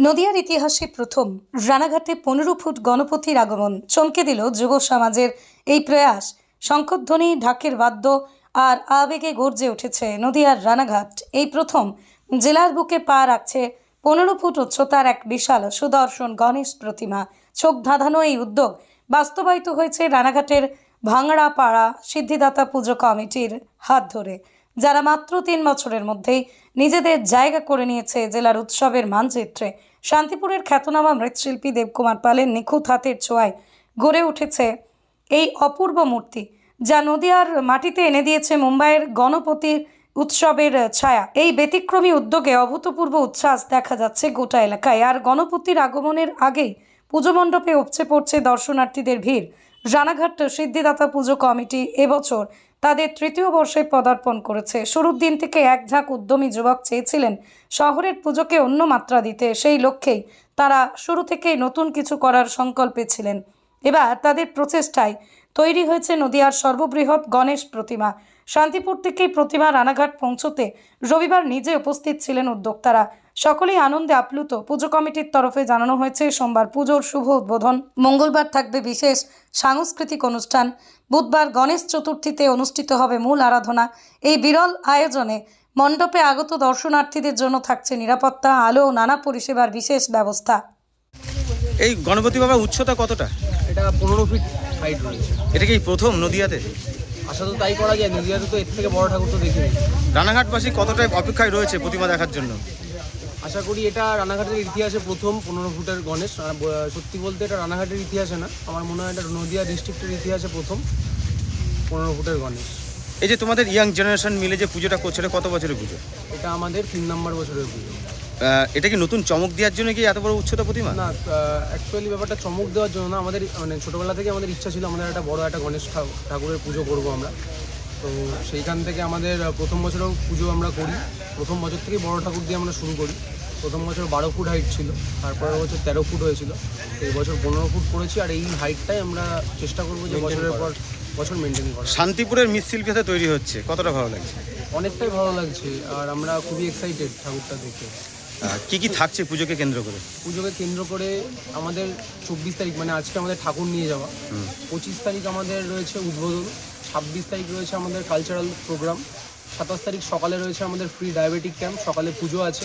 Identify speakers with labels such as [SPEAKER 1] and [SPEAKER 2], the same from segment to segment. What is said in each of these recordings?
[SPEAKER 1] নদিয়ার ইতিহাসে প্রথম রানাঘাটে পনেরো ফুট গণপতির আগমন চমকে দিল যুব সমাজের এই প্রয়াস। শঙ্করধ্বনি ঢাকের বাদ্য আর আবেগে গর্জে উঠেছে নদিয়ার রানাঘাট। এই প্রথম জেলার বুকে পা রাখছে পনেরো ফুট উচ্চতার এক বিশাল সুদর্শন গণেশ প্রতিমা। চোখ ধাঁধানো এই উদ্যোগ বাস্তবায়িত হয়েছে রানাঘাটের ভাঙড়াপাড়া সিদ্ধিদাতা পুজো কমিটির হাত ধরে। যারা মাত্র তিন বছরের মধ্যেই নিজেদের জায়গা করে নিয়েছে জেলার উৎসবের মানচিত্রে। শান্তিপুরের খ্যাতনামা মৃৎশিল্পী দেবকুমার পালের নিখুঁত হাতের ছোঁয়ায় গড়ে উঠেছে এই অপূর্ব মূর্তি, যা নদিয়ার মাটিতে এনে দিয়েছে মুম্বাইয়ের গণপতির উৎসবের ছায়া। এই ব্যতিক্রমী উদ্যোগে অভূতপূর্ব উচ্ছ্বাস দেখা যাচ্ছে গোটা এলাকায়, আর গণপতির আগমনের আগেই পুজো মণ্ডপে উপচে পড়ছে দর্শনার্থীদের ভিড়। রানাঘাট সিদ্ধিদাতা পুজো কমিটি এবছর তাদের তৃতীয় বর্ষে পদার্পণ করেছে। শুরুর দিন থেকে এক ঝাঁক উদ্যমী যুবক চেয়েছিলেন শহরের পুজোকে অন্য মাত্রা দিতে। সেই লক্ষ্যেই তারা শুরু থেকেই নতুন কিছু করার সংকল্পে ছিলেন। এবার তাদের প্রচেষ্টায় তৈরি হয়েছে নদিয়ার সর্ববৃহৎ গণেশ প্রতিমা। শান্তিপুর থেকেই প্রতিমা রানাঘাট পৌঁছতে রবিবার নিজে উপস্থিত ছিলেন উদ্যোক্তারা। সকলেই আনন্দে আপ্লুত। পুজো কমিটির তরফে জানানো হয়েছে সোমবার পুজোর শুভ উদ্বোধন। মঙ্গলবার থাকবে বিশেষ সাংস্কৃতিক অনুষ্ঠান। বুধবার গণেশ চতুর্থীতে অনুষ্ঠিত হবে মূল আরাধনা। এই বিরল আয়োজনে মণ্ডপে আগত দর্শনার্থীদের জন্য থাকছে নিরাপত্তা আলো ও নানা পরিষেবার বিশেষ ব্যবস্থা।
[SPEAKER 2] এই গণপতি বাবার উচ্চতা কতটা?
[SPEAKER 3] এটা পনেরো ফিট হাইট রয়েছে।
[SPEAKER 2] এটা কি প্রথম নদিয়াতে?
[SPEAKER 3] আশা তো তাই করা যায় নদীয়াতে তো এর থেকে বড় ঠাকুর তো দেখিনি।
[SPEAKER 2] রানাঘাটবাসী কতটাই অপেক্ষায় রয়েছে প্রতিমা দেখার জন্য?
[SPEAKER 3] আশা করি এটা রানাঘাটের ইতিহাসে প্রথম পনেরো ফুটের গণেশ। আর সত্যি বলতে এটা রানাঘাটের ইতিহাসে না আমার মনে হয় এটা নদিয়া ডিস্ট্রিক্টের ইতিহাসে প্রথম পনেরো ফুটের গণেশ।
[SPEAKER 2] এই যে তোমাদের ইয়াং জেনারেশন মিলে যে পুজোটা করছে কত বছরের পুজো?
[SPEAKER 3] এটা আমাদের তিন নম্বর বছরের পুজো।
[SPEAKER 2] এটা কি নতুন চমক দেওয়ার জন্য কি এত বড় উচ্চতা প্রতিমা?
[SPEAKER 3] না অ্যাকচুয়ালি ব্যাপারটা চমক দেওয়ার জন্য না আমাদের মানে ছোটোবেলা থেকে আমাদের ইচ্ছা ছিল আমাদের একটা বড় একটা গণেশ ঠাকুরের পুজো করব আমরা। তো সেইখান থেকে আমাদের প্রথম বছরেও পুজো আমরা করি। প্রথম বছর থেকেই বড় ঠাকুর দিয়ে আমরা শুরু করি। প্রথম বছর বারো ফুট হাইট ছিল তারপরের বছর তেরো ফুট হয়েছিল। এই বছর পনেরো ফুট করেছি আর এই হাইটটাই আমরা চেষ্টা করব যে বছরের পর বছর মেনটেন করা
[SPEAKER 2] শান্তিপুরের মৃৎশিল্পী হাতে তৈরি হচ্ছে কতটা ভালো লাগছে?
[SPEAKER 3] অনেকটাই ভালো লাগছে আর আমরা খুবই এক্সাইটেড ঠাকুরটা দেখে।
[SPEAKER 2] কি কি থাকছে পুজোকে কেন্দ্র করে?
[SPEAKER 3] পুজোকে কেন্দ্র করে আমাদের চব্বিশ তারিখ মানে আজকে আমাদের ঠাকুর নিয়ে যাওয়া। পঁচিশ তারিখ আমাদের রয়েছে উদ্বোধন ছাব্বিশ তারিখ রয়েছে আমাদের কালচারাল প্রোগ্রাম সাতাশ তারিখ সকালে রয়েছে আমাদের ফ্রি ডায়াবেটিক ক্যাম্প সকালে পুজো আছে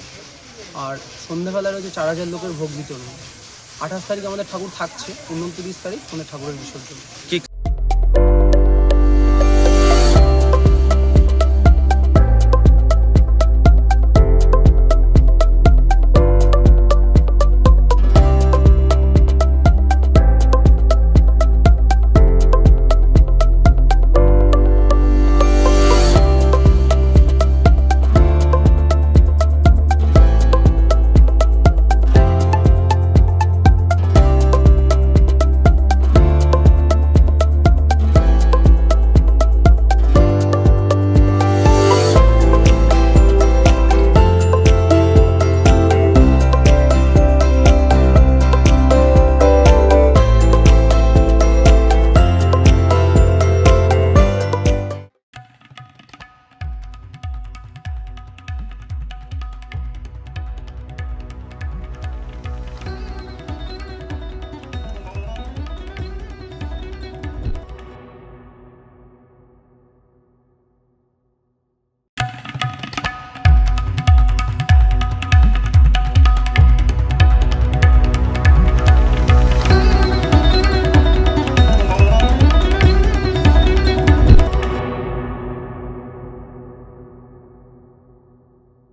[SPEAKER 3] আর সন্ধ্যেবেলা রয়েছে চার হাজার লোকের ভোগ বিতরণ। আঠাশ তারিখ আমাদের ঠাকুর থাকছে উনত্রিশ তারিখ আমাদের ঠাকুরের বিসর্জন।
[SPEAKER 2] কি